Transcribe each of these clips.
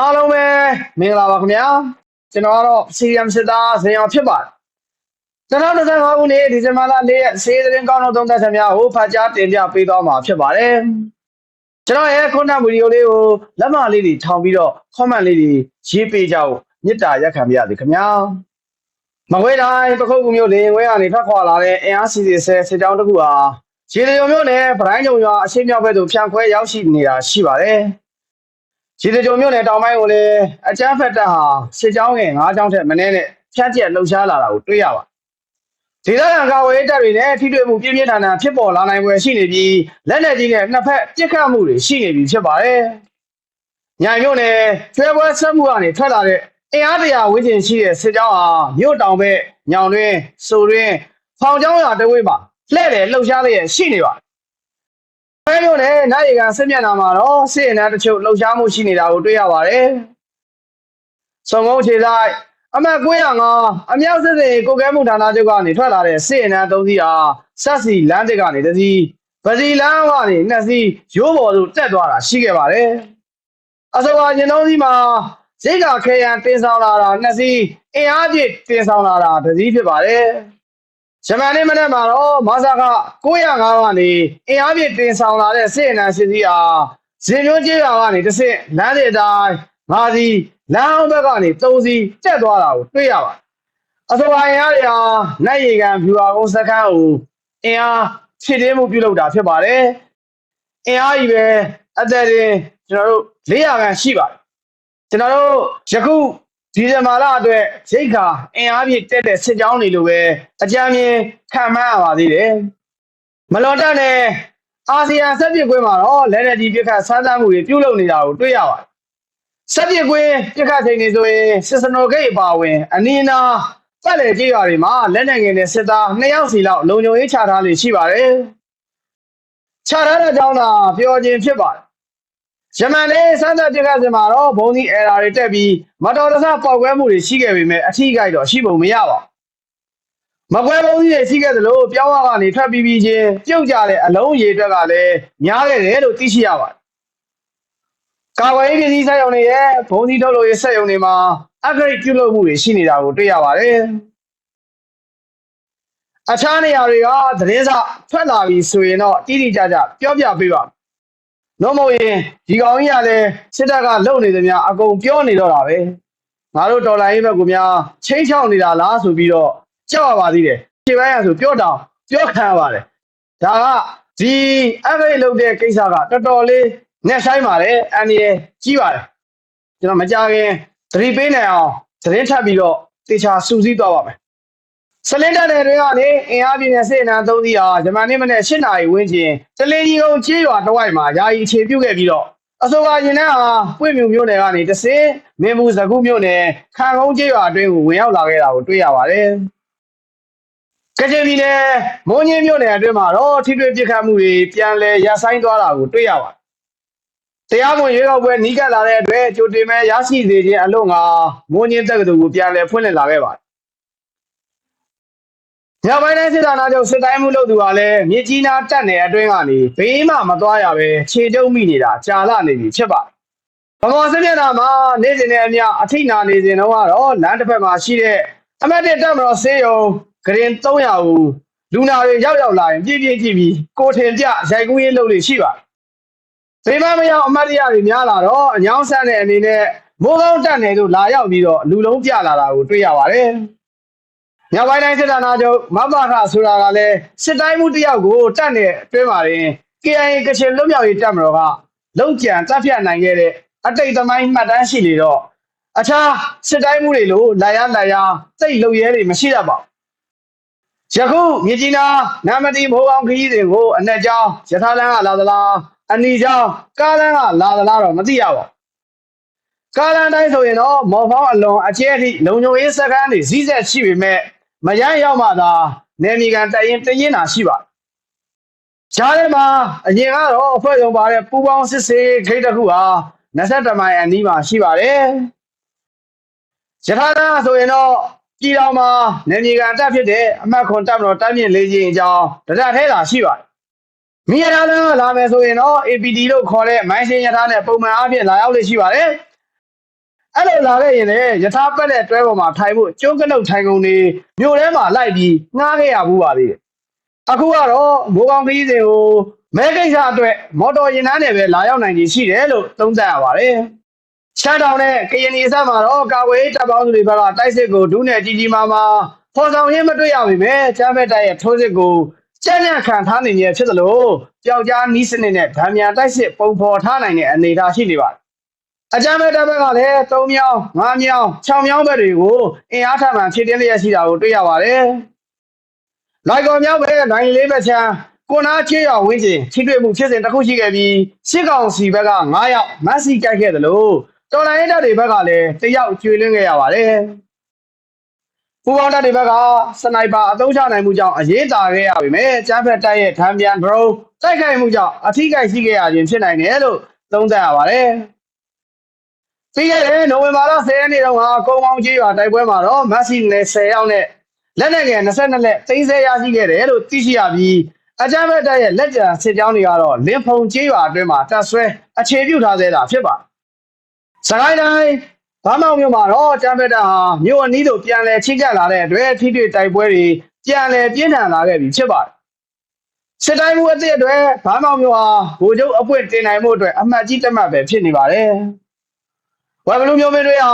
အားလုံးပဲမင်္ဂလာပါခင်ဗျာကျွန်တော်ကတော့ CM စစ်သားဇင်အောင်ဖြစ်ပါတယ်2025ခုနှစ်ဒီဇင်ဘာလ4ရက်စေသတင်းကောင်းသောသုံးသက်ချက်များကိုဖတ်ကြားတင်ပြပေးသွားမှာဖြစ်ပါတယ်ကျွန်တော်ရဲ့ခုနဗီဒီယိုလေးကိုလက်မလေးတွေထောင်ပြီးတော့ comment လေးတွေရေးပေးကြဖို့မေတ္တာရက်ခံပါရစေခင်ဗျာမကွေးတိုင်းပခုတ်ကူမျိုးလေဝဲကနေထွက်ခွာလာတဲ့အင်အားစီစီဆဲစစ်ကြောင်းတစ်ခုဟာခြေလျုံမျိုးနဲ့ဗတိုင်းကြုံရွာအရှိမြောက်ဘက်သို့ဖြန့်ခွဲရောက်ရှိနေတာရှိပါတယ် ခြေလျုံမျိုးနဲ့တောင်ပိုင်းကိုလည်းအကြမ်းဖက်တပ်ဟာစစ်ကြောင်းငယ်၅ကြောင်းထက်မနည်းနဲ့ဖြန့်ကျက်လှုပ်ရှားလာတာကိုတွေ့ရပါတယ်ဒေသခံကာဝေးတပ်တွေနဲ့ထိတွေ့မှုပြင်းပြင်းထန်ထန်ဖြစ်ပေါ်လာနိုင်ွယ်ရှိနေပြီးလက်နက်ကြီးနဲ့နှစ်ဖက်ပစ်ခတ်မှုတွေရှိနေပြီဖြစ်ပါတယ်။ညိုင်မြို့နယ်ကျွဲပွဲဆက်မှုကနေထွက်လာတဲ့အင်အားတရာဝန်းကျင်ရှိတဲ့စစ်ကြောင်းဟာမြို့တောင်ဘက်ညောင်တွင်ဆိုတွင်ဖောင်ကျောင်းရွာတဝိမှာလှည့်တယ်လှုပ်ရှားလျက်ရှိနေပါတယ်။ အဲမြို့နယ်နိုင်ရီကန်စစ်မျက်နှာမှာတော့စစ်အင်အားတချို့လှုပ်ရှားမှုရှိနေတာကိုတွေ့ရပါတယ်။စုံမုံခြေဆိုင်အမတ်905အမြောက်စစ်စင်ကိုကဲမှုဌာနချုပ်ကနေထွက်လာတဲ့စစ်အင်အားသုံးစီးဟာဆက်စီလမ်းတစ်ကနေတစ်စီးပစီလမ်းကနေနှစ်စီးရိုးပေါ်သို့တက်သွားတာရှိခဲ့ပါတယ်။အစောကရင်သုံးစီးမှာစိတ်ကခဲရန်တင်ဆောင်လာတာနှစ်စီးအင်အားပြည့်တင်ဆောင်လာတာတစ်စီးဖြစ်ပါတယ်။ ဂျမန်နေ့မနေ့မှာတော့မဆာက905ကနေအင်အားပြည့်တင်ဆောင်လာတဲ့စစ်အင်အားစစ်စီးဟာဇင်မျိုးကျေးရွာကနေတစ်ဆင့်လမ်းတွေအတိုင်းငါးစီးလမ်းအောင်ဘက်ကနေသုံးစီးတက်သွားတာကိုတွေ့ရပါတယ်။အစောကရင်အားတွေဟာနိုင်ရီကန်ဖြူဟာကုန်းစခန်းကိုအင်အားဖြည့်တင်းမှုပြုလုပ်တာဖြစ်ပါတယ်။အင်အားကြီးပဲအသက်ရင်ကျွန်တော်တို့400ခန့်ရှိပါတယ်။ကျွန်တော်တို့ယခု ဒီဇင်ဘာလအတွက်ရိတ်ခါအင်အားပြည့်တက်တဲ့စစ်ကြောင်းတွေလိုပဲအကြမ်းမြင်ခံမှန်းရပါသေးတယ်။မလွန်တတ်တဲ့အာဆီယံဆက်ပြစ်ကွင်းမှာတော့လက်နက်ကြီးပြစ်ခတ်ဆန်းသန်းမှုတွေပြုလုပ်နေတာကိုတွေ့ရပါတယ်။ဆက်ပြစ်ကွင်းပြစ်ခတ်ချိန်တွေဆိုရင်စစ်စနိုဂိတ်အပါအဝင် အနီးအနားပတ်လည်ကြေးရွာတွေမှာလက်နက်ငယ်နဲ့စစ်သား2ယောက်စီလောက်လုံခြုံရေးချထားလို့ရှိပါတယ်။ချထားတဲ့ကြောင်းသာပြောခြင်းဖြစ်ပါတယ်။ ယမန်လေးစမ်းသပ်ပြစ်ခတ်စဉ်မှာတော့ဘုံဒီအဲရာတွေတက်ပြီးမတော်တဆပေါက်ကွဲမှုတွေရှိခဲ့ပေမဲ့အထီးကိုက်တော့ရှိပုံမရပါဘူး။မကွဲဘုံကြီးတွေရှိခဲ့သလိုပြောင်းရကနေထွက်ပြီးပြီးချင်းပြုတ်ကြတဲ့အလုံးရေအတွက်ကလည်းများခဲ့တယ်လို့သိရှိရပါတယ်။ကာဝေးပြည်စည်းစက်ရုံတွေရဲ့ဘုံဒီထုတ်လို့ရေးစက်ရုံတွေမှာအဂရိတ်ပြုလုပ်မှုတွေရှိနေတာကိုတွေ့ရပါတယ်။အခြားနေရာတွေကသတင်းစာထွက်လာပြီဆိုရင်တော့တိတိကျကျပြောပြပေးပါ။ နှုတ်မဟုတ်ရင်ဒီကောင်ကြီးကလည်းစစ်တပ်ကလုံနေသမျှအကုန်ပြောနေတော့တာပဲ။ငါတို့တော်လိုင်းရေးဘက်ကများချင်းချောက်နေတာလားဆိုပြီးတော့ကြောက်ရပါသေးတယ်။ခြေပိုင်းရဆိုပြောတောင်ပြောခံရပါတယ်။ဒါကဒီအဂရိတ်လုပ်တဲ့ကိစ္စကတော်တော်လေးနဲ့ဆိုင်ပါတယ်အန်ဒီရဲ့ကြီးပါတယ်။ကျွန်တော်မကြခင်သတိပေးနိုင်အောင်သတင်းထပ်ပြီးတော့တေချာစူးစီးသွားပါမယ်။ စလင်တာနယ်တွေကနေအင်အားပြင်းတဲ့စစ်အင်အားသုံးစီးဟာဂျမန်နေ့မနေ့၈နာရီဝန်းကျင်တလင်းကြီးကုန်းကျေးရွာတစ်ဝိုက်မှာယာယီအခြေပြုခဲ့ပြီးတော့အဆိုပါရင်နဲ့ဟာပွင့်မြူမြို့နယ်ကနေတစင်းမင်းဘူးစကုမြို့နယ်ခံကုန်းကျေးရွာအတွင်းကိုဝင်ရောက်လာခဲ့တာကိုတွေ့ရပါတယ်။ကချင်ပြည်နယ်မွန်ညင်းမြို့နယ်အတွင်းမှာတော့ထိတွေ့ပစ်ခတ်မှုတွေပြန်လည်ရပ်ဆိုင်းသွားတာကိုတွေ့ရပါတယ်။တရားမဝင်ရွေးကောက်ပွဲနီးကပ်လာတဲ့အတွက်ကြိုတင်မဲ့ရရှိစေခြင်းအလို့ငါမွန်ညင်းတက္ကသိုလ်ကိုပြန်လည်ဖွင့်လှစ်လာခဲ့ပါတယ်။ ညပိုင်းတိုင်းစစ်တာနာချုပ်စစ်တိုင်းမှုလုပ်သူကလည်းမြေကြီးနာတက်နယ်အတွင်းကနေဘေးမှမသွားရပဲခြေတုပ်မိနေတာကြာလာနေပြီဖြစ်ပါတယ်။ဗမာစစ်မျက်နှာမှာနေစဉ်နဲ့အမျှအထိနာနေစဉ်တော့ကတော့လမ်းတစ်ဖက်မှာရှိတဲ့အမတ်တစ်တက်မတော်ဆေးရုံဂရင်300ကိုလူနာတွေရောက်ရောက်လာရင်ပြည့်ပြည့်ကြည့်ပြီးကိုထင်ပြရိုက်ကူးရေးလုပ်လို့ရှိပါတယ်။ဘေးမမရောက်အမတ်တရားတွေများလာတော့အညောင်းဆန်းတဲ့အနေနဲ့မိုးကောင်းတက်နယ်တို့လာရောက်ပြီးတော့လူလုံးပြလာတာကိုတွေ့ရပါတယ်။ ညပိုင်းတိုင်းစစ်တာနာချုပ်မဘခဆိုတာကလည်းစစ်တိုင်းမှုတယောက်ကိုတတ်နေအတွင်းပါရင် KIA ကချင်လွတ်မြောက်ရေးတပ်မတော်ကလုံကြံတပ်ဖြတ်နိုင်ခဲ့တဲ့အတိတ်သမိုင်းမှတ်တမ်းရှိလေတော့အခြားစစ်တိုင်းမှုတွေလိုလာရလာရစိတ်လုံရဲတွေမရှိတတ်ပါဘူးယခုမြကြီးနာနမတီမိုးအောင်ခကြီးတွေကိုအ내ကြောင်းယထာလန်းကလာသလားအနီကြောင်းကားလန်းကလာသလားတော့မသိရပါဘူးကားလန်းတိုင်းဆိုရင်တော့မော်ဖောင်းအလွန်အကျဲအထိလုံခြုံရေးစခန်းတွေစည်းဆက်ရှိပေမဲ့ မရမ်းရောက်မှသာနေမီကန်တရင်တရင်တာရှိပါဂျားထဲမှာအရင်ကတော့အဖွဲ့ဆုံးပါတဲ့ပူပေါင်းစစ်စေးဂိတ်တစ်ခုဟာ22မိုင်အနီးမှာရှိပါတယ်ယထာသာဆိုရင်တော့ပြည်တော်မှာနေမီကန်တက်ဖြစ်တဲ့အမှတ်ခွန်တပ်မတော်တိုင်းမြင့်လေးကြီးအကြောင်းတရထဲသာရှိပါတယ်မိရထားလမ်းလာမယ်ဆိုရင်တော့ APD လို့ခေါ်တဲ့မိုင်းစင်ရထားနဲ့ပုံမှန်အားဖြင့်လာရောက်လေ့ရှိပါတယ် အဲ့လိုလာခဲ့ရင်လေယထာပက်တဲ့တွဲပေါ်မှာထိုင်ဖို့ကျုံးကနုတ်ထိုင်ကုန်တွေမြို့ထဲမှာလိုက်ပြီးငှားခဲ့ရဘူးပါသေးတယ်အခုကတော့မိုးကောင်းခရီးစဉ်ကိုမဲကိစ္စအတွက်မော်တော်ယာဉ်တန်းတွေပဲလာရောက်နိုင်ကြီးရှိတယ်လို့သုံးသပ်ရပါတယ်ရှမ်းတောင်နဲ့ကရင်ပြည်ဆက်မှာတော့ကာဝေးတပ်ပေါင်းစုတွေဘက်ကတိုက်စစ်ကိုဒုနဲ့ကြီးကြီးမားမားဖော်ဆောင်ရင်းမတွေ့ရပါပဲကျမ်းဖက်တိုက်ရဲ့ထိုးစစ်ကိုကြက်ညံ့ခံထားနေရဖြစ်သလိုပျောက်ကြားနီးစနစ်နဲ့ဗံမြန်တိုက်စစ်ပုံဖော်ထားနိုင်တဲ့အနေအထားရှိနေပါတယ် အကြမ်းဖက်တပ်ဘက်ကလည်း၃မြောင်း၅မြောင်း၆မြောင်းဘက်တွေကိုအင်အားထမှန်ဖြစ်တင်းလျက်ရှိတာကိုတွေ့ရပါတယ်လိုက်ကော်မြောက်ပဲနိုင်လေးဘက်ချမ်းကိုနာချေးရဝင်းကျင်ထိတွေ့မှုဖြစ်စဉ်တစ်ခုရှိခဲ့ပြီးစစ်ကောင်စီဘက်က9ယောက်မတ်စီကြိုက်ခဲ့တယ်လို့တော်လိုင်းတပ်တွေဘက်ကလည်းတယောက်ကျွေလွှင့်ခဲ့ရပါတယ်ပူပေါင်းတပ်တွေဘက်ကစနိုက်ပါအသုံးချနိုင်မှုကြောင့်အရေးတာခဲ့ရပေမဲ့ကျန်းဖက်တပ်ရဲ့ထံပြန် drone တိုက်ခိုက်မှုကြောင့်အထိကိရှိခဲ့ရခြင်းဖြစ်နိုင်တယ်လို့သုံးသပ်ရပါတယ် ပြီးခဲ့တဲ့နိုဝင်ဘာလ10ရက်နေ့တုန်းကကုန်းပေါင်းကြီးရွာတိုက်ပွဲမှာတော့မက်ဆီနဲ့10ယောက်နဲ့လက်နက်ငယ်22လက်သိမ်းဆည်းရရှိခဲ့တယ်လို့သိရှိရပြီးအကြမ်းဖက်တပ်ရဲ့လက်ကျန်စစ်ကြောင်းတွေကတော့လင်းဖုံကြီးရွာအတွင်းမှာတပ်ဆွဲအခြေပြုထားသေးတာဖြစ်ပါတယ်။စကိုင်းတိုင်းဘာမောင်မြို့မှာတော့အကြမ်းဖက်တပ်ဟာမြို့အနီးသို့ပြန်လည်ချိကပ်လာတဲ့အတွက်ထိတွေ့တိုက်ပွဲတွေပြန်လည်ပြင်းထန်လာခဲ့ပြီဖြစ်ပါတယ်။စစ်တိုင်းမှုအသစ်အတွက်ဘာမောင်မြို့ဟာဗိုလ်ချုပ်အပွင့်တင်နိုင်မှုအတွက်အမှတ်ကြီးတက်မှတ်ပဲဖြစ်နေပါတယ်။ ဝယ်ဘလူးမျိုးမင်းတွေဟာ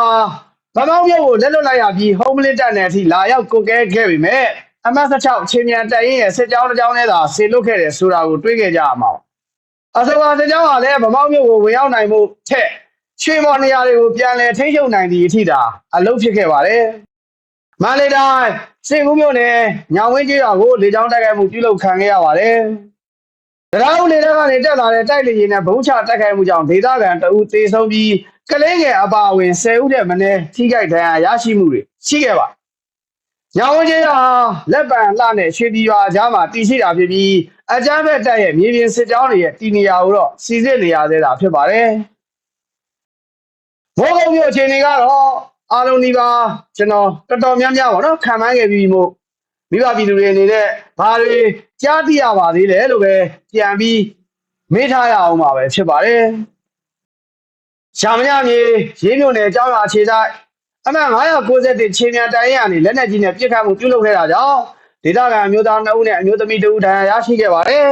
ဗမောင်းမြို့ကိုလက်လွတ်လိုက်ရပြီးဟုံးမလစ်တက်နယ်အထိလာရောက်ကုတ်ကဲခဲ့ပြီမဲ့အမတ်16ချင်းမြန်တက်ရင်ရဲ့စစ်ကြောင်းတစ်ကြောင်းနဲ့သာဆေလွတ်ခဲ့တယ်ဆိုတာကိုတွေးခဲ့ကြရမှာပါ။အဆိုပါစစ်ကြောင်းဟာလည်းဗမောင်းမြို့ကိုဝင်ရောက်နိုင်မှုထက်ချွေမော်နေရာတွေကိုပြန်လည်ထိန်းချုပ်နိုင်သည့်အထိသာအလုပ်ဖြစ်ခဲ့ပါတယ်။မန္တလေးတိုင်းစင်ကူးမြို့နယ်ညောင်ဝင်းကျေးရွာကိုလေကြောင်းတိုက်ခိုက်မှုပြုလုပ်ခံခဲ့ရပါတယ်။တရားဥလေတွေကနေတက်လာတဲ့တိုက်လေယာဉ်နဲ့ဘုံချတိုက်ခိုက်မှုကြောင့်ဒေသခံတအူးသေဆုံးပြီးကလေးငယ်အပါအဝင်10ဦးတဲ့မနေ့ထိခိုက်ဒဏ်ရာရရှိမှုတွေရှိခဲ့ပါညောင်ဝင်းကြီးဟာလက်ပံလှနဲ့ရွှေပြည်ရွာကြားမှာတည်ရှိတာဖြစ်ပြီးအကြမ်းဖက်တပ်ရဲ့မြေပြင်စစ်ကြောင်းတွေရဲ့တည်နေရာကိုတော့စီစစ်နေရသေးတာဖြစ်ပါတယ်။ဘောကုန်းမြို့အခြေအနေကတော့အားလုံးဒီပါကျွန်တော်တော်တော်များများပေါ့နော်ခံမှန်းခဲ့ပြီးမို့မိဘပြည်သူတွေအနေနဲ့ဘာတွေကြားသိရပါသေးလဲလို့ပဲပြန်ပြီးမေးထားရအောင်ပါပဲဖြစ်ပါတယ်။ ရှာမရမြေရေးမြို့နယ်အကြောင်းအအခြေဆိုင်အမှန်991ချင်းမြန်တိုင်ရန်နေလက်နက်ကြီးနဲ့ပြစ်ခတ်မှုပြုလုပ်ခဲ့တာကြောင့်ဒေသခံအမျိုးသား2ဦးနဲ့အမျိုးသမီး2ဦးဒဏ်ရာရရှိခဲ့ပါတယ်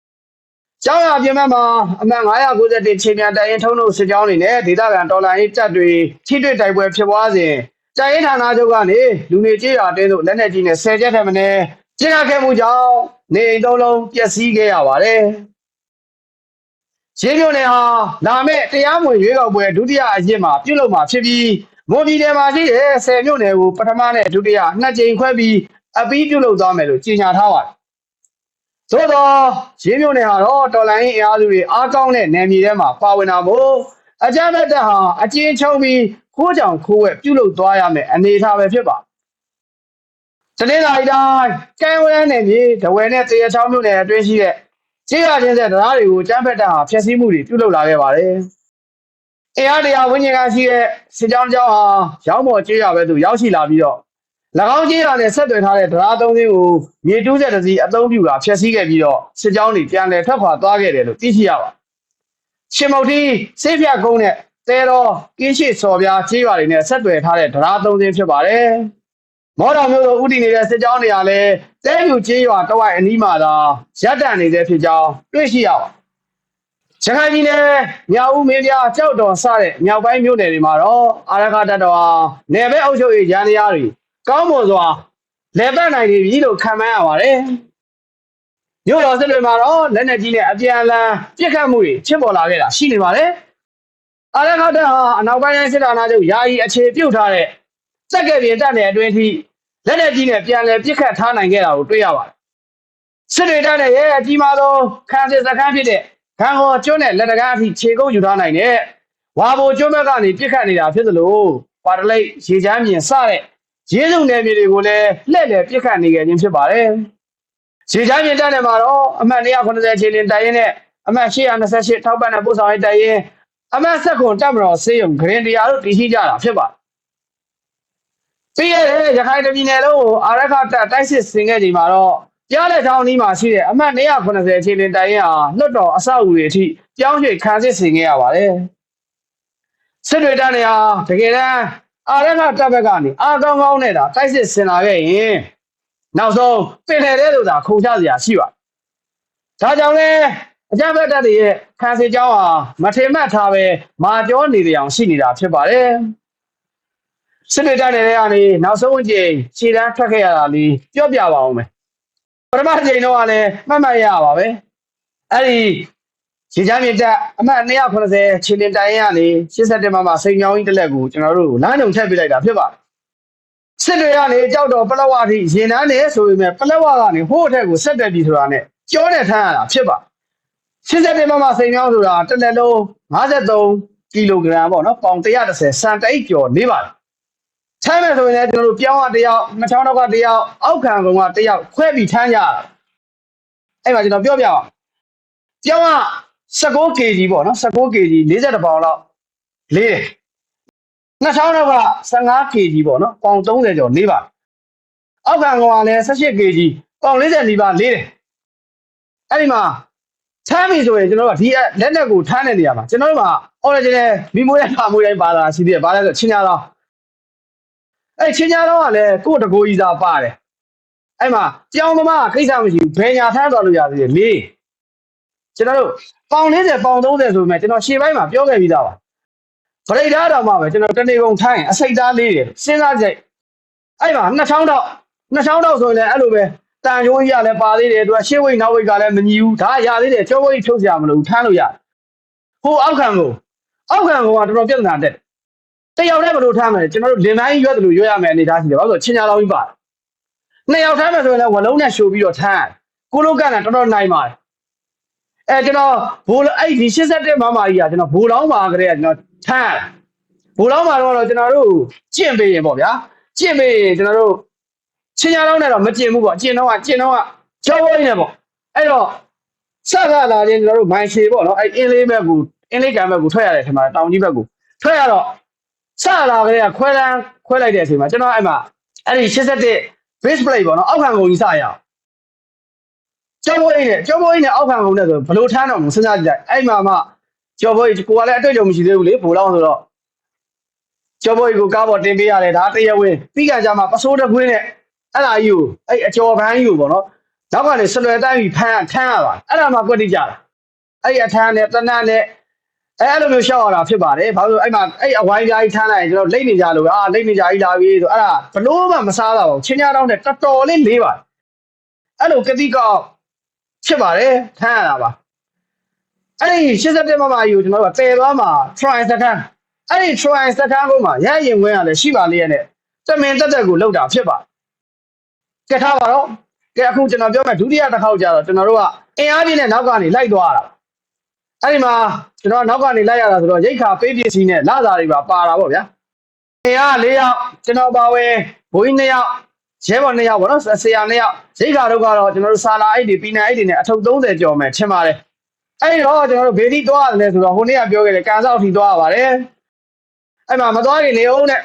။ကျောင်းရပြင်မဲ့မှာအမှန်991ချင်းမြန်တိုင်ရင်ထုံးလို့စစ်ကြောင်းတွေနဲ့ဒေသခံတော်လိုင်းရေးတပ်တွေထိတွေ့တိုက်ပွဲဖြစ်ပွားစဉ်တိုင်ရင်ဌာနချုပ်ကနေလူနေကြေးရွာတင်းတို့လက်နက်ကြီးနဲ့10ချက်ထက်မနည်းပြစ်ခတ်ခဲ့မှုကြောင့်နေအိမ်သုံးလုံးပျက်စီးခဲ့ရပါတယ်။ ရင်းမြို့နယ်ဟာလာမယ့်တရားမဝင်ရွေးကောက်ပွဲဒုတိယအရင်မှာပြုလုပ်မှာဖြစ်ပြီးမွန်ပြည်နယ်မှာရှိတဲ့ဆယ်မြို့နယ်ကိုပထမနဲ့ဒုတိယနှစ်ကြိမ်ခွဲပြီးအပီးပြုလုပ်သွားမယ်လို့ကြေညာထားပါတယ်။သို့သောရင်းမြို့နယ်ဟာတော့တော်လိုင်းအင်အားစုတွေအားကောင်းတဲ့နယ်မြေထဲမှာပါဝင်တာမို့အကြမ်းဖက်တပ်ဟာအကျဉ်းချုပ်ပြီးခိုးကြောင်ခိုးဝဲပြုလုပ်သွားရမယ်အနေအထားပဲဖြစ်ပါတနင်္လာရီတိုင်းကံဝဲနယ်မြေဒဝဲနဲ့တရချောင်းမြို့နယ်အတွင်းရှိတဲ့ ကြေးရချင်းတဲ့တရားတွေကိုကြမ်းဖက်တပ်ဟာဖျက်ဆီးမှုတွေပြုလုပ်လာခဲ့ပါတယ်။အင်အားတရားဝိညာဉ်ကရှိတဲ့စစ်ကြောင်းကြောင်းဟာရောင်းမော်ကြေးရပဲသူရောက်ရှိလာပြီးတော့၎င်းကြေးရနဲ့ဆက်သွယ်ထားတဲ့တရားသုံးသင်းကိုမြေတူးဆက်တစ်စီးအသုံးပြုတာဖျက်ဆီးခဲ့ပြီးတော့စစ်ကြောင်းတွေပြန်လည်ထွက်ခွာသွားခဲ့တယ်လို့သိရှိရပါရှင်မုတ်တီစေးဖြတ်ကုန်းနဲ့တဲတော်ကင်းရှိစော်ပြားကြေးရတွေနဲ့ဆက်သွယ်ထားတဲ့တရားသုံးသင်းဖြစ်ပါတယ် မော်တော်မျိုးတို့ဥတည်နေတဲ့စစ်ကြောင်းတွေကလည်းတဲပြူကြေးရွာတဝိုက်အနီးမှာသာရပ်တန့်နေသေးဖြစ်ကြောင်းတွေ့ရှိရပါရခိုင်ပြည်နယ်မြောက်ဦးမင်းပြကြောက်တော်စတဲ့မြောက်ပိုင်းမြို့နယ်တွေမှာတော့အာရခတပ်တော်ဟာနယ်ဘက်အုပ်ချုပ်ရေးရန်တရားတွေကောင်းမွန်စွာလဲပတ်နိုင်နေပြီလို့ခံမှန်းရပါတယ်။မြို့တော်စစ်တွေမှာတော့လက်နက်ကြီးနဲ့အပြန်အလှန်ပြစ်ခတ်မှုတွေဖြစ်ပေါ်လာခဲ့တာရှိနေပါတယ်။အာရခတပ်ဟာအနောက်ပိုင်းတိုင်းစစ်ဌာနချုပ်ယာယီအခြေပြုတ်ထားတဲ့စက်ကယ်ပြင်တပ်နယ်အတွင်းထိ လက်နက်ကြီးနဲ့ပြန်လည်ပြစ်ခတ်ထားနိုင်ခဲ့တာကိုတွေ့ရပါတယ်။စစ်တွေတပ်နဲ့ရဲ့အကြီးမားဆုံးခံစစ်စခန်းဖြစ်တဲ့ခံဟောကျွန်းနဲ့လက်တကားအထိခြေကုပ်ယူထားနိုင်တဲ့ဝါဘိုကျွန်းဘက်ကနေပြစ်ခတ်နေတာဖြစ်သလိုပါတလိတ်ရေချမ်းမြင်စတဲ့ရေစုံနယ်မြေတွေကိုလည်းလှည့်လည်ပြစ်ခတ်နေကြခြင်းဖြစ်ပါတယ်။ရေချမ်းမြင်တက်နေမှာတော့အမှတ်190ခြေလင်တိုင်ရင်နဲ့အမှတ်828ထောက်ပံ့တဲ့ပို့ဆောင်ရေးတိုင်ရင်အမှတ်ဆက်ခွန်တက်မတော်စေယုံဂရင်တရားတို့တည်ရှိကြတာဖြစ်ပါတယ်။ ပြီးခဲ့တဲ့ရခိုင်ပြည်နယ်လုံးကိုအာရခတက်တိုက်စစ်ဆင်ခဲ့ချိန်မှာတော့ကြားတဲ့ထောင်ကြီးမှာရှိတဲ့အမှတ်290အခြေလင်တိုင်ရင်ဟာလွတ်တော်အဆောက်အဦတွေအထိပြောင်းရွှေ့ခံစစ်ဆင်ခဲ့ရပါတယ်စစ်တွေတန်းနေဟာတကယ်တမ်းအာရကတပ်ဘက်ကနေအာကောင်းကောင်းနဲ့ဒါတိုက်စစ်ဆင်လာခဲ့ရင်နောက်ဆုံးပင်လယ်တဲ့လို့သာခုံချစရာရှိပါဒါကြောင့်လဲအကြမ်းဖက်တပ်တွေရဲ့ခံစစ်ကြောင်းဟာမထေမှတ်ထားပဲမာကျောနေကြအောင်ရှိနေတာဖြစ်ပါတယ် စစ်တွေတန်းနေတဲ့ကနေနောက်ဆုံးအကြိမ်ခြေတန်းထွက်ခဲ့ရတာလေးပြောပြပါအောင်မယ်ပထမအကြိမ်တော့ကလည်းမှတ်မှတ်ရပါပဲအဲ့ဒီရေချမ်းမြေတက်အမှတ်290ခြေလင်တိုင်ရကနေ87မှာမှာစိန်ညောင်းကြီးတစ်လက်ကိုကျွန်တော်တို့လမ်းကြုံထည့်ပေးလိုက်တာဖြစ်ပါတယ်စစ်တွေကနေကြောက်တော့ပလက်ဝအထိရင်နှန်းနေဆိုပေမဲ့ပလက်ဝကနေဟိုးအထက်ကိုဆက်တက်ပြီဆိုတာနဲ့ကြောတဲ့ထမ်းရတာဖြစ်ပါ87မှာမှာစိန်ညောင်းဆိုတာတစ်လက်လုံး53ကီလိုဂရမ်ပေါ့နော်ပေါင်130စံတိတ်ကျော်နေပါတယ် ထမ်းမယ်ဆိုရင်လည်းကျွန်တော်တို့ပြောင်းရတယောက်နှစ်ချောင်းတော့ကတယောက်အောက်ခံကောင်ကတယောက်ခွဲပြီးထမ်းကြတာအဲ့မှာကျွန်တော်ပြောပြအောင်ကျောင်းက19 kg ပေါ့နော်19 kg 40ပေါင်လောက်လေးတယ်နှစ်ချောင်းတော့က 15 kg ပေါ့နော်ပေါင်30ကျော်လေးပါအောက်ခံကောင်ကလည်း 18 kg ပေါင်40နီးပါးလေးတယ်အဲ့ဒီမှာထမ်းပြီဆိုရင်ကျွန်တော်တို့ကဒီလက်နက်ကိုထမ်းတဲ့နေရာမှာကျွန်တော်တို့က original မိမိုးရခါမိုးရိုင်းပါလာရှိသေးတယ်ဘာလဲဆိုချင်းညာတော့ အဲ့ချင်းညာတော့ကလည်းကိုယ့်တကိုးကြီးစားပါတယ်အဲ့မှာကျောင်းသမားကိစ္စမရှိဘူးဘယ်ညာထမ်းသွားလို့ရသေးတယ်လေးကျွန်တော်တို့ပေါင်40ပေါင်30ဆိုပေမဲ့ကျွန်တော်ရှေ့ပိုင်းမှာပြောခဲ့ပြီးသားပါဗရိတ်သားတော်မှာပဲကျွန်တော်တနေကုန်ထိုင်းအစိတ်သားလေးတွေစဉ်းစားကြည့်အဲ့မှာနှစ်ချောင်းတော့နှစ်ချောင်းတော့ဆိုရင်လည်းအဲ့လိုပဲတန်ရိုးကြီးကလည်းပါသေးတယ်သူကရှေ့ဝိတ်နောက်ဝိတ်ကလည်းမညီဘူးဒါရသေးတယ်ကျောဝိတ်ဖြုတ်စရာမလိုဘူးထမ်းလို့ရတယ်ဟိုအောက်ခံကိုအောက်ခံကိုကတော်တော်ပြဿနာတက် တယ်တယောက်တည်းဘယ်လိုထမ်းမလဲကျွန်တော်တို့လင်တိုင်းရွက်တယ်လို့ရွက်ရမယ်အနေထားရှိတယ်ဘာလို့လဲဆိုတော့ချင်းညာလောင်းကြီးပါတယ်နှစ်ယောက်ထမ်းမယ်ဆိုရင်လည်းဝလုံးနဲ့ရှို့ပြီးတော့ထမ်းကိုလုံးကန့်ကတော်တော်နိုင်ပါတယ်အဲကျွန်တော်ဘိုးအဲ့ဒီ87မမကြီးကကျွန်တော်ဘိုးလောင်းပါကလေးကကျွန်တော်ထမ်းဘိုးလောင်းပါတော့ကျွန်တော်တို့ကျင့်ပေးရင်ပေါ့ဗျာကျင့်ပေးရင်ကျွန်တော်တို့ချင်းရလောင်းနဲ့တော့မကျင့်ဘူးပေါ့ကျင့်တော့ကကျင့်တော့ကချောဝိုင်းနေပေါ့အဲ့တော့ဆက်ရလာချင်းကျွန်တော်တို့မိုင်ရှည်ပေါ့နော်အဲ့အင်းလေးဘက်ကိုအင်းလေးကံဘက်ကိုထွက်ရတယ်ထင်ပါတယ်တောင်ကြီးဘက်ကိုထွက်ရတော့ ဆက်လာကလေးကခွဲလန်းခွဲလိုက်တဲ့အချိန်မှာကျွန်တော်အဲ့မှာအဲ့ဒီ87 base plate ပေါ့နော်အောက်ခံကုန်ကြီးစရအောင်ကျော်ဘိုးအိတ်နဲ့ကျော်ဘိုးအိတ်နဲ့အောက်ခံကုန်နဲ့ဆိုဘလို့ထမ်းတော့မစဉ်းစားကြည့်လိုက်အဲ့မှာမှကျော်ဘိုးအိတ်ကိုကလည်းအတွေ့အကြုံမရှိသေးဘူးလေဘိုးလောင်းဆိုတော့ကျော်ဘိုးအိတ်ကိုကားပေါ်တင်ပေးရတယ်ဒါတရားဝင်ပြီးကကြမှာပစိုးတစ်ခွင်းနဲ့အဲ့ဒါကြီးကိုအဲ့အကျော်ဘန်းကြီးကိုပေါ့နော်နောက်ကနေဆလွယ်တိုင်းပြီးဖမ်းထမ်းရပါအဲ့ဒါမှကွက်တိကြတာအဲ့အထမ်းနဲ့တနတ်နဲ့ အဲ့လိုမျိုးရှောက်ရတာဖြစ်ပါတယ်ဘာလို့အဲ့မှာအဲ့အဝိုင်းကြားကြီးထမ်းလိုက်ရင်ကျွန်တော်လိမ့်နေကြလို့အာလိမ့်နေကြကြီးလာပြီဆိုအဲ့ဒါဘလို့မှမစားတော့ဘူးချင်းညာတော့နဲ့တော်တော်လေးလေးပါအဲ့လိုကတိကောက်ဖြစ်ပါတယ်ထမ်းရတာပါအဲ့ဒီ87မမကြီးကိုကျွန်တော်တို့ကတည်သွားမှာ try စကန်အဲ့ဒီ try စကန်ကိုမှရရင်ဝင်ရတယ်ရှိပါလေရဲ့နဲ့တမင်တက်တက်ကိုလောက်တာဖြစ်ပါကဲထားပါတော့ကဲအခုကျွန်တော်ပြောမယ်ဒုတိယတစ်ခေါက်ကျတော့ကျွန်တော်တို့ကအင်အားပြင်းနဲ့နောက်ကနေလိုက်သွားတာ အဲ့ဒီမှာကျွန်တော်နောက်ကနေလိုက်ရတာဆိုတော့ရိတ်ခါပေးပစ္စည်းနဲ့လာစာတွေပါပါတာပေါ့ဗျာအင်အား၄ယောက်ကျွန်တော်ပါဝင်ဘိုးကြီး၂ယောက်ရဲဘော်နှစ်ယောက်ပေါ့နော်ဆရာနှစ်ယောက်ရိတ်ခါတို့ကတော့ကျွန်တော်တို့ဆာလာအိတ်တွေပီနာအိတ်တွေနဲ့အထုပ်30ကျော်မယ်ထင်ပါတယ်အဲ့ဒီတော့ကျွန်တော်တို့ဘေဒီသွားရတယ်ဆိုတော့ဟိုနေ့ကပြောခဲ့တယ်ကန်ဆောက်ထီသွားရပါတယ်အဲ့မှာမသွားခင်နေအောင်နဲ့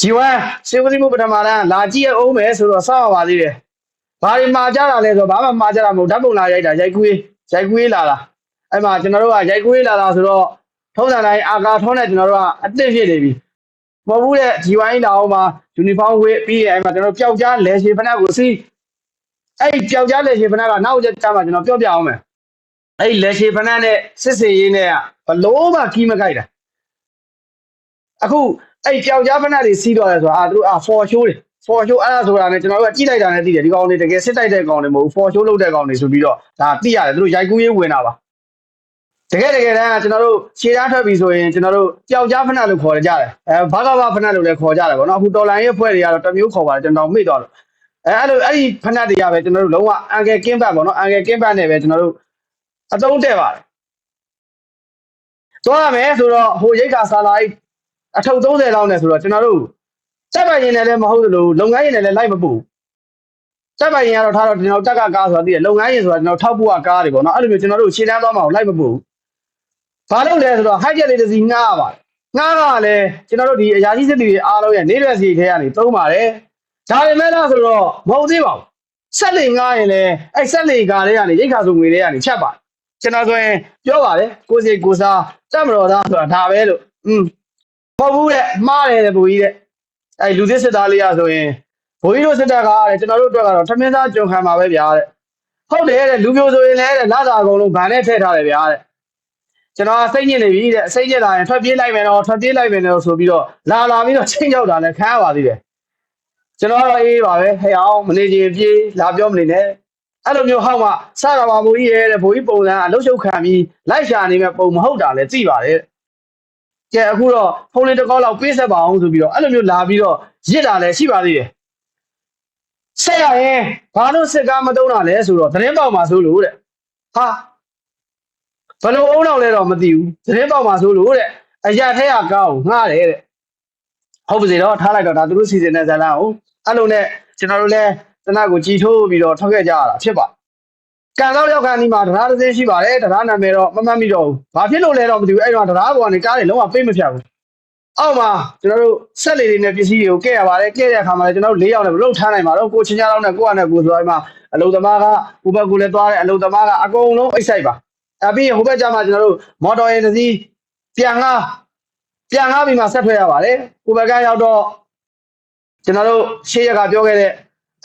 ဂျီဝမ်စေဝစီမှုပထမတန်းလာကြည့်ရအောင်မယ်ဆိုတော့စောက်ရပါသေးတယ်ဘာတွေမှာကြတာလဲဆိုတော့ဘာမှမှာကြတာမဟုတ်ဓာတ်ပုံလာရိုက်တာရိုက်ကူးရိုက်ကူးလာတာ အဲ့မှာကျွန်တော်တို့ကရိုက်ကူးလာတာဆိုတော့ထုံးစံတိုင်းအာကာထုံးနဲ့ကျွန်တော်တို့ကအသစ်ဖြစ်နေပြီမဟုတ်ဘူးတဲ့ဒီဝိုင်းတောင်မှာယူနီဖောင်းဝတ်ပြီးရင်အဲ့မှာကျွန်တော်ပျောက်ကြားလဲရှည်ဖနက်ကိုစီးအဲ့ဒီပျောက်ကြားလဲရှည်ဖနက်ကနောက်ကျကျမှကျွန်တော်ပြောပြအောင်မယ်အဲ့ဒီလဲရှည်ဖနက်နဲ့စစ်စေးရေးနဲ့ကဘလို့မှကီးမကြိုက်တာအခုအဲ့ဒီပျောက်ကြားဖနက်တွေစီးတော့လဲဆိုတာအာသူတို့အာ for show တွေ for show အဲ့ဒါဆိုတာနဲ့ကျွန်တော်တို့ကကြည့်လိုက်တာနဲ့သိတယ်ဒီကောင်တွေတကယ်စစ်တိုက်တဲ့ကောင်တွေမဟုတ်ဘူး for show လုပ်တဲ့ကောင်တွေဆိုပြီးတော့ဒါသိရတယ်သူတို့ရိုက်ကူးရေးဝင်တာပါ တကယ်တကယ်တမ်းကျွန်တော်တို့ခြေသားထွက်ပြီဆိုရင်ကျွန်တော်တို့ပျောက်ကြားဖနက်လို့ခေါ်ကြတယ်အဲဘာကဘာဖနက်လို့လည်းခေါ်ကြတယ်ဗောနော်အခုတော်လိုင်းရဲ့ဖွဲ့တွေကတော့တစ်မျိုးခေါ်ပါတယ်ကျွန်တော်မေ့သွားလို့အဲအဲ့လိုအဲ့ဒီဖနက်တွေကပဲကျွန်တော်တို့လုံးဝအန်ကယ်ကင်းဘတ်ဗောနော်အန်ကယ်ကင်းဘတ်နဲ့ပဲကျွန်တော်တို့အသုံးတဲ့ပါတယ်သွားရမယ်ဆိုတော့ဟိုရိတ်ခါဆာလာအိတ်အထုပ်30လောက်နဲ့ဆိုတော့ကျွန်တော်တို့စက်ပိုင်ရင်လည်းမဟုတ်သလိုလုပ်ငန်းရင်လည်းလိုက်မပို့စက်ပိုင်ရင်ကတော့ထားတော့ကျွန်တော်တက်ကကားဆိုတာသိတယ်လုပ်ငန်းရင်ဆိုတာကျွန်တော်ထောက်ဖို့ကကားတွေဗောနော်အဲ့လိုမျိုးကျွန်တော်တို့ရှင်းတန်းသွားမှအောင်လိုက်မပို့ဘာ လို့လဲဆိုတော့ high jet လေးတစ်စီးငှားရပါတယ်ငှားကလည်းကျွန်တော်တို့ဒီအရာကြီးစစ်တီတွေအားလုံးရဲ့နေရွယ်စီထဲကနေသုံးပါတယ်ဒါပေမဲ့လားဆိုတော့မဟုတ်သေးပါဘူးဆက်လေငှားရင်လည်းအဲ့ဆက်လေကားတွေကနေရိတ်ခါဆိုငွေတွေကနေချက်ပါတယ်ကျွန်တော်ဆိုရင်ပြောပါတယ်ကိုစီကိုစားတက်မတော်သားဆိုတာဒါပဲလို့อืมပေါ့ဘူးတဲ့မှားတယ်တဲ့ဘူကြီးတဲ့အဲလူသစ်စစ်သားလေးရဆိုရင်ဘူကြီးတို့စစ်တပ်ကတဲ့ကျွန်တော်တို့အတွက်ကတော့ထမင်းသားကြုံခံမှာပဲဗျာတဲ့ဟုတ်တယ်တဲ့လူမျိုးဆိုရင်လည်းတဲ့လာတာအကုန်လုံးဗန်နဲ့ထည့်ထားတယ်ဗျာတဲ့ ကျွန်တော်စိတ်ညစ်နေပြီတဲ့စိတ်ညစ်လာရင်ထွက်ပြေးလိုက်မယ်တော့ထွက်ပြေးလိုက်မယ်တော့ဆိုပြီးတော့လာလာပြီးတော့ချိန်ရောက်တာလည်းခံရပါသေးတယ်ကျွန်တော်ကတော့အေးပါပဲဟဲ့အောင်မနေချင်ပြေးလာပြောမနေနဲ့အဲ့လိုမျိုးဟောက်မှစတာပါဘူကြီးရဲ့တဲ့ဘူကြီးပုံစံအလုတ်ချုပ်ခံပြီးလိုက်ရှာနေမဲ့ပုံမဟုတ်တာလည်းသိပါတယ်ကဲအခုတော့ဖုန်းလေးတစ်ကောက်လောက်ပေးဆက်ပါအောင်ဆိုပြီးတော့အဲ့လိုမျိုးလာပြီးတော့ရစ်တာလည်းရှိပါသေးတယ်ဆက်ရရင်ဘာလို့စစ်ကားမတုံးတာလဲဆိုတော့သတင်းပေါက်မှာဆိုလို့တဲ့ဟာ ဘယ်လိုအုံနောက်လဲတော့မသိဘူးသတင်းပေါက်မှာဆိုလို့တဲ့အရာထက်ကကောင်းငှားတယ်တဲ့ဟုတ်ပါစေတော့ထားလိုက်တော့ဒါသူတို့စီစဉ်တဲ့ဇာတ်လမ်းကိုအဲ့လိုနဲ့ကျွန်တော်တို့လည်းတနတ်ကိုကြည်ထိုးပြီးတော့ထောက်ခဲ့ကြရတာဖြစ်ပါကံတော့ရောက်ခါဒီမှာတရားတစ်စင်းရှိပါတယ်တရားနာမည်တော့မမှတ်မိတော့ဘူးဘာဖြစ်လို့လဲတော့မသိဘူးအဲ့တော့တရားပေါ်ကနေကားတွေလုံးဝပိတ်မဖြတ်ဘူးအောက်မှာကျွန်တော်တို့ဆက်လေတွေနဲ့ပစ္စည်းတွေကိုကဲ့ရပါတယ်ကဲ့တဲ့အခါမှာလည်းကျွန်တော်တို့၄ယောက်နဲ့မလုပ်ထားနိုင်ပါတော့ကိုချင်းချားတော့နဲ့ကိုကနဲ့ကိုဆိုတော့အဲ့မှာအလုံသမားကဟိုဘက်ကိုလည်းသွားတယ်အလုံသမားကအကုန်လုံးအိတ်ဆိုင်ပါ အပြီးရင်ဟိုဘက်ကျမှကျွန်တော်တို့မော်တော်ယာဉ်တစ်စီးပြန်ငါပြန်ငါပြီးမှဆက်ထွက်ရပါတယ်ကိုဘက်ကရောက်တော့ကျွန်တော်တို့ရှေ့ရက်ကပြောခဲ့တဲ့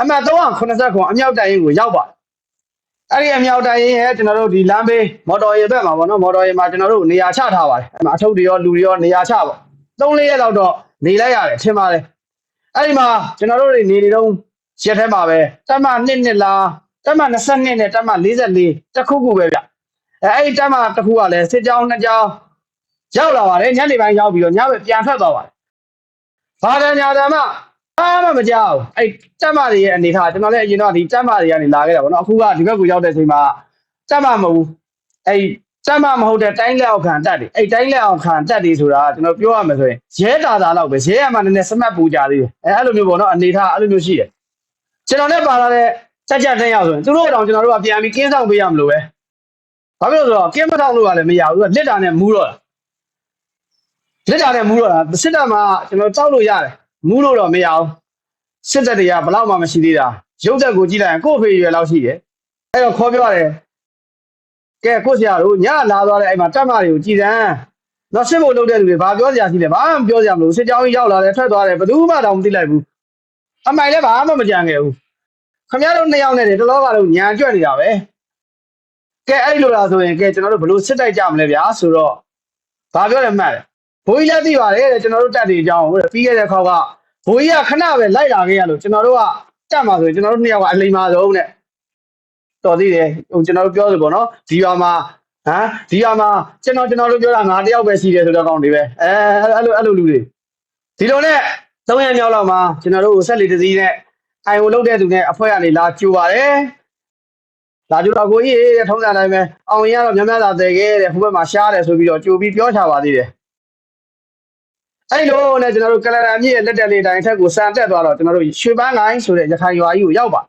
အမှတ်389အမြောက်တိုင်ရင်ကိုရောက်ပါတယ်အဲ့ဒီအမြောက်တိုင်ရင်ရဲ့ကျွန်တော်တို့ဒီလမ်းဘေးမော်တော်ယာဉ်ဘက်မှာပေါ့နော်မော်တော်ယာဉ်မှာကျွန်တော်တို့နေရာချထားပါတယ်အဲ့မှာအထုပ်တွေရောလူတွေရောနေရာချပါသုံးလေးရက်လောက်တော့နေလိုက်ရတယ်ထင်ပါတယ်အဲ့ဒီမှာကျွန်တော်တို့တွေနေနေတော့ရက်ထဲမှာပဲတက်မနှစ်နှစ်လားတက်မ22နဲ့တက်မ44တစ်ခုခုပဲဗျ အဲအဲ့ဒီတက်မတစ်ခုကလည်းစစ်ကြောင်းနှစ်ကြောင်းရောက်လာပါတယ်ညနေပိုင်းရောက်ပြီးတော့ညဘက်ပြန်ထွက်သွားပါတယ်ဘာတညာတမအားမမကြောက်အဲ့တက်မတွေရဲ့အနေထားကျွန်တော်လည်းအရင်တော့ဒီတက်မတွေကနေလာခဲ့တာပေါ့နော်အခုကဒီဘက်ကိုရောက်တဲ့အချိန်မှာတက်မမဟုတ်ဘူးအဲ့စမ်းမမဟုတ်တဲ့တိုင်းလက်အောက်ခံတက်တွေအဲ့တိုင်းလက်အောက်ခံတက်တွေဆိုတာကျွန်တော်ပြောရမယ်ဆိုရင်ရဲတာတာလောက်ပဲရဲရမှနည်းနည်းစမတ်ပူကြသေးတယ်အဲအဲ့လိုမျိုးပေါ့နော်အနေထားအဲ့လိုမျိုးရှိတယ်ကျွန်တော်နဲ့ပါလာတဲ့စက်ကြတဲ့ရောက်ဆိုရင်သူတို့တောင်ကျွန်တော်တို့ကပြန်ပြီးကင်းဆောင်ပေးရမလို့ပဲ ဘာဖြစ်လို့လဲဆိုတော့ကင်းမထောင်လို့ကလည်းမရဘူးသူကလက်တာနဲ့မူးတော့တာလက်တာနဲ့မူးတော့တာစစ်တပ်မှာကျွန်တော်တောက်လို့ရတယ်မူးလို့တော့မရအောင်စစ်တပ်တွေကဘယ်တော့မှမရှိသေးတာရုပ်သက်ကိုကြည့်လိုက်ရင်ကို့အဖေရွယ်လောက်ရှိတယ်အဲ့တော့ခေါ်ပြောရတယ်ကဲကိုဆရာတို့ညလာသွားတဲ့အဲ့မှာတက်မတွေကိုကြည်စမ်းတော့စစ်ဖို့လုပ်တဲ့လူတွေဘာပြောစရာရှိလဲဘာမှမပြောစရာမလိုစစ်ကြောင်းကြီးရောက်လာတယ်ထွက်သွားတယ်ဘယ်သူမှတောင်မသိလိုက်ဘူးအမိုင်လည်းဘာမှမကြံခဲ့ဘူးခမရတို့နှစ်ယောက်နဲ့တလောကလုံးညာကြွက်နေတာပဲ ကဲအဲ့လိုလားဆိုရင်ကဲကျွန်တော်တို့ဘလို့စစ်တိုက်ကြမလဲဗျာဆိုတော့ဘာပြောလဲမှတ်တယ်ဘိုးကြီးလည်းသိပါတယ်တဲ့ကျွန်တော်တို့တက်တွေအကြောင်းဟုတ်တယ်ပြီးခဲ့တဲ့ခေါက်ကဘိုးကြီးကခဏပဲလိုက်လာခဲ့ရလို့ကျွန်တော်တို့ကတက်မှာဆိုရင်ကျွန်တော်တို့နှစ်ယောက်ကအလိမ္မာဆုံးတဲ့တော်သေးတယ်ဟိုကျွန်တော်တို့ပြောလို့ပေါ့နော်ဒီရွာမှာဟမ်ဒီရွာမှာကျွန်တော်ကျွန်တော်တို့ပြောတာငါတယောက်ပဲရှိတယ်ဆိုတော့ကောင်းတယ်ပဲအဲအဲ့လိုအဲ့လိုလူတွေဒီလိုနဲ့သုံးရက်မြောက်လောက်မှာကျွန်တော်တို့ဆက်လီတစ်စီးနဲ့အိုင်ကိုလုတ်တဲ့သူနဲ့အဖွဲကနေလာကြိုပါတယ် လာကြိုတော့ကိုကြီးတဲ့ထုံးစံတိုင်းပဲအောင်ရင်ကတော့များများသာတည်ခဲ့တဲ့ဟိုဘက်မှာရှားတယ်ဆိုပြီးတော့ကြိုပြီးပြောချပါသေးတယ်အဲ့လိုနဲ့ကျွန်တော်တို့ကလရာမြစ်ရဲ့လက်တက်လေးတိုင်းထက်ကိုစံတက်သွားတော့ကျွန်တော်တို့ရွှေပန်းလိုင်းဆိုတဲ့ရခိုင်ရွာကြီးကိုရောက်ပါ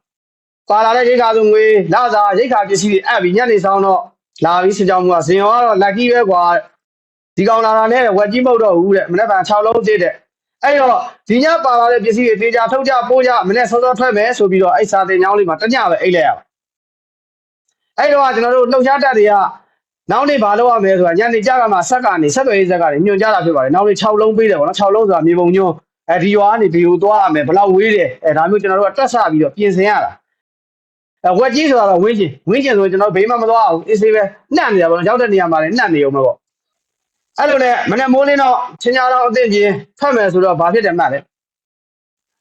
ပါလာတဲ့ရိတ်ခါဆိုငွေလာစာရိတ်ခါပစ္စည်းတွေအပ်ပြီးညနေဆောင်တော့လာပြီးစကြောင်းမှုကဇင်ရောကတော့ lucky ပဲကွာဒီကောင်လာတာနဲ့ဝက်ကြီးမဟုတ်တော့ဘူးတဲ့မနေ့က6လုံးသေးတဲ့အဲ့တော့ဒီညပါလာတဲ့ပစ္စည်းတွေတေချာထုတ်ကြပိုးကြမနေ့စောစောထွက်မယ်ဆိုပြီးတော့အဲ့စာတင်ကြောင်းလေးမှာတညပဲအိတ်လိုက်ရပါ အဲ့တော့ကျွန်တော်တို့လှုပ်ရှားတက်တွေကနောက်နေ့ဘာလုပ်ရမလဲဆိုတာညနေကြကမှဆက်ကနေဆက်သွယ်ရေးဆက်ကနေညွှန်ကြားတာဖြစ်ပါတယ်နောက်နေ့6လုံးပေးတယ်ပေါ့နော်6လုံးဆိုတာမြေပုံညွှန်းအဲဒီရွာကနေဘီကိုသွားရမယ်ဘယ်လောက်ဝေးတယ်အဲဒါမျိုးကျွန်တော်တို့ကတက်ဆပြီးတော့ပြင်ဆင်ရတာအဲဝက်ကြီးဆိုတာတော့ဝင်းကျင်ဝင်းကျင်ဆိုရင်ကျွန်တော်ဘေးမှာမသွားအောင်အေးဆေးပဲနှံ့နေတာပေါ့ရောက်တဲ့နေရာမှာလည်းနှံ့နေအောင်ပဲပေါ့အဲ့လိုနဲ့မနေ့မိုးလင်းတော့ချင်းညာတော့အသင့်ပြင်းဖတ်မယ်ဆိုတော့ဘာဖြစ်တယ်မှတ်လဲ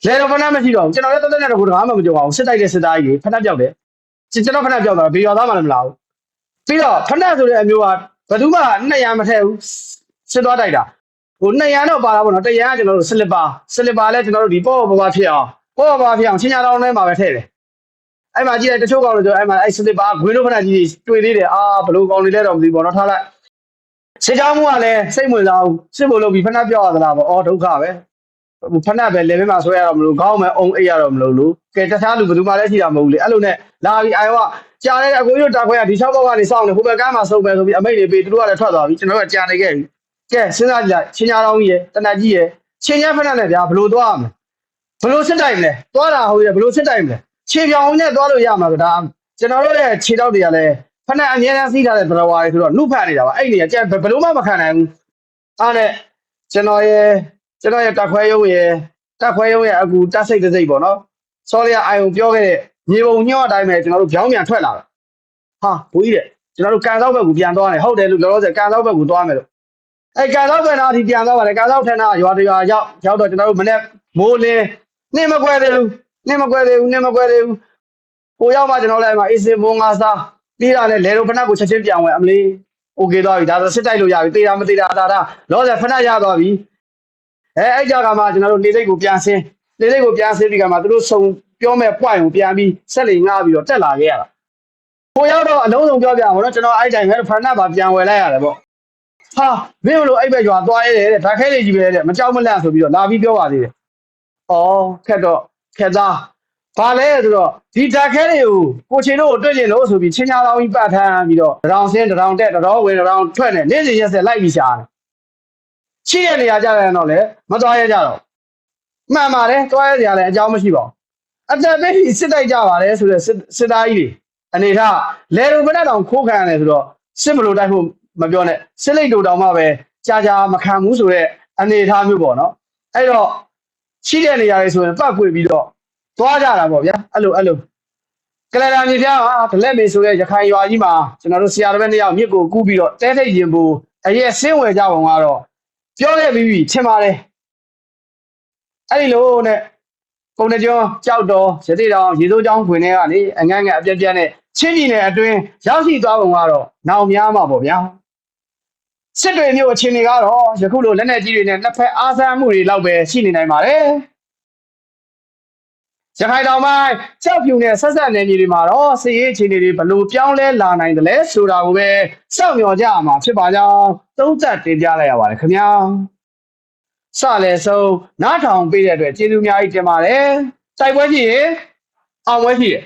လေတော့ဖဏမရှိတော့ဘူးကျွန်တော်လည်းတက်တက်နဲ့တော့ကိုတကားမှမကြုံအောင်စစ်တိုက်တဲ့စစ်သားကြီးတွေဖဏပြောက်တယ် ကျွန်တော်ဖဏပြောက်တော့ဘေးရွာသားမှလည်းမလာဘူးပြီးတော့ဖဏဆိုတဲ့အမျိုးကဘယ်သူမှ200မထည့်ဘူးစစ်သွားတိုက်တာဟို200တော့ပါလာပေါ့နော်100ကကျွန်တော်တို့စလစ်ပါစလစ်ပါလည်းကျွန်တော်တို့ဒီပေါ့ပေါ့ပါဖြစ်အောင်ပေါ့ပေါ့ပါဖြစ်အောင်ချင်းညာတော့ထဲမှာပဲထည့်တယ်အဲ့မှာကြည့်လိုက်တချို့ကောင်တွေဆိုအဲ့မှာအဲ့စတစ်ပါဂွေးလို့ဖက်ကြီးတွေတွေ့သေးတယ်အာဘလို့ကောင်တွေလဲတော့မသိဘူးပေါ့နော်ထားလိုက်စစ်ကြောင်းမှုကလည်းစိတ်ဝင်စားဘူးစစ်ဖို့လုပ်ပြီးဖက်နှက်ပြောက်ရသလားပေါ့အော်ဒုက္ခပဲ ဖက်နှက်ပဲလေဘင်းမှာဆွဲရတော့မလို့ခေါင်းမဲ့အုံအိတ်ရတော့မလို့လို့ကဲတခြားလူဘယ်သူမှလည်းရှိတာမဟုတ်ဘူးလေအဲ့လိုနဲ့လာပြီးအိုင်ဝကြာတဲ့အကိုကြီးတို့တာခွဲကဒီ၆ဘောက်ကနေစောင့်နေဟိုဘက်ကမ်းမှာစုပ်ပဲဆိုပြီးအမိတ်တွေပေးသူတို့ကလည်းထွက်သွားပြီကျွန်တော်ကကြာနေခဲ့ပြီကဲစဉ်းစားကြည့်လိုက်ချင်းညာတော်ကြီးရယ်တနတ်ကြီးရယ်ချင်းညာဖက်နှက်နဲ့ဗျာဘလို့သွားရမလဲဘလို့စစ်တိုင်မလဲသွားတာဟုတ်ရဘလို့စစ်တိုင်မလဲခြေပြောင်နဲ့သွားလို့ရမှာကဒါကျွန်တော်တို့ရဲ့ခြေတောက်တွေကလည်းဖက်နဲ့အမြဲတမ်းစီးထားတဲ့ဘရဝါတွေဆိုတော့နှုတ်ဖတ်နေတာပါအဲ့ဒီကကျဘယ်လို့မှမခံနိုင်ဘူးအားနဲ့ကျွန်တော်ရဲ့ ကျွန်တော်ရဲ့တက်ခွဲရုံးရဲ့တက်ခွဲရုံးရဲ့အကူတက်စိတ်တစ်စိတ်ပေါ့နော်စောလျာအာယုံပြောခဲ့တဲ့မြေပုံညော့အတိုင်းပဲကျွန်တော်တို့ကြောင်းပြန်ထွက်လာတာဟာဘူးကြီးတဲ့ကျွန်တော်တို့ကန်ဆောက်ဘက်ကိုပြန်သွားတယ်ဟုတ်တယ်လို့လောလောဆယ်ကန်ဆောက်ဘက်ကိုသွားမယ်လို့အဲကန်ဆောက်ဘက်တော့ဒီပြန်သွားပါတယ်ကန်ဆောက်ထက်နာရွာတရွာရောက်ရောက်တော့ကျွန်တော်တို့မနေ့မိုးလင်းနှင်းမကွဲသေးဘူးနှင်းမကွဲသေးဘူးနှင်းမကွဲသေးဘူးကိုရောက်မှကျွန်တော်လည်းအဲ့မှာအေးစင်ဘုံငါစားပြီးတာနဲ့လေတို့ဖနက်ကိုချက်ချင်းပြန်ဝင်အမလေးโอเคသွားပြီဒါဆိုစစ်တိုက်လို့ရပြီတေးတာမတေးတာဒါဒါလောဆယ်ဖနက်ရသွားပြီ အဲအဲ့ကြကမှကျွန်တော်တို့နေစိတ်ကိုပြန်ဆင်းနေစိတ်ကိုပြန်ဆင်းပြီးကမှသူတို့စုံပြောမဲ့ point ကိုပြန်ပြီးဆက်လေငှားပြီးတော့တက်လာခဲ့ရတာကိုရောက်တော့အလုံးစုံပြောပြအောင်နော်ကျွန်တော်အဲ့တိုင်းပဲဖရနတ်ပါပြန်ဝယ်လိုက်ရတယ်ပေါ့ဟာမင်းတို့အဲ့ဘက်ကျွာသွားရဲတဲ့ဒါခဲလေးကြီးပဲတဲ့မကြောက်မလန့်ဆိုပြီးတော့လာပြီးပြောပါသေးတယ်ဩခက်တော့ခက်သားဘာလဲဆိုတော့ဒီဓာတ်ခဲတွေကိုကိုချင်တို့ကိုတွေ့ကျင်လို့ဆိုပြီးချင်းညာလောင်းကြီးပတ်ထမ်းပြီးတော့တရောင်စင်းတရောင်တက်တရောဝင်တရောင်ထွက်နေနေ့စဉ်ရက်ဆက်လိုက်ပြီးရှာတယ် ရှိတဲ့နေရာကြတယ်တော့လေမသွားရကြတော့မှန်ပါတယ်သွားရကြတယ်အကြောင်းမရှိပါဘူးအတက်ပေးပြီးစစ်တိုက်ကြပါတယ်ဆိုတော့စစ်စစ်သားကြီးတွေအနေထားလေရုံမနဲ့တောင်ခိုးခံရတယ်ဆိုတော့စစ်မလို့တိုက်ဖို့မပြောနဲ့စစ်လိတ်တူတောင်မှပဲကြာကြာမခံဘူးဆိုတော့အနေထားမျိုးပေါ့နော်အဲ့တော့ရှိတဲ့နေရာတွေဆိုရင်ပတ်ပွေပြီးတော့သွားကြတာပေါ့ဗျာအဲ့လိုအဲ့လိုကလရာမြေပြားဟာဒလက်မေဆိုတဲ့ရခိုင်ရွာကြီးမှာကျွန်တော်တို့ဆရာတော်ဘက်နှစ်ယောက်မြစ်ကိုကူးပြီးတော့တဲထိတ်ရင်ဘူးအရက်ဆင်းဝယ်ကြပုံကတော့ ပြောခဲ့ပြီးပြီထင်ပါတယ်အဲ့ဒီလိုနဲ့ပုံနှကျော်ကြောက်တော်ရတိတော်ရေစိုးချောင်းခွင်ထဲကနေအငန်းငယ်အပြက်ပြက်နဲ့ချင်းပြည်နယ်အတွင်းရောက်ရှိသွားပုံကတော့နောင်များမှာပေါ့ဗျာစစ်တွေမျိုးအခြေအနေကတော့ယခုလိုလက်နက်ကြီးတွေနဲ့နှစ်ဖက်အားဆန်းမှုတွေလောက်ပဲရှိနေနိုင်ပါတယ် ရခိုင်တောင်ပိုင်းကြောက်ဖြူနဲ့ဆက်ဆက်နယ်မြေတွေမှာတော့စစ်ရေးအခြေအနေတွေဘလို့ပြောင်းလဲလာနိုင်တယ်လဲဆိုတာကိုပဲစောင့်မျှော်ကြရမှာဖြစ်ပါကြောင်းသုံးသပ်တင်ပြလိုက်ရပါတယ်ခင်ဗျာစလဲဆုံးနားထောင်ပေးတဲ့အတွက်ကျေးဇူးအများကြီးတင်ပါတယ်တိုက်ပွဲရှိရင်အောင်ပွဲရှိတယ်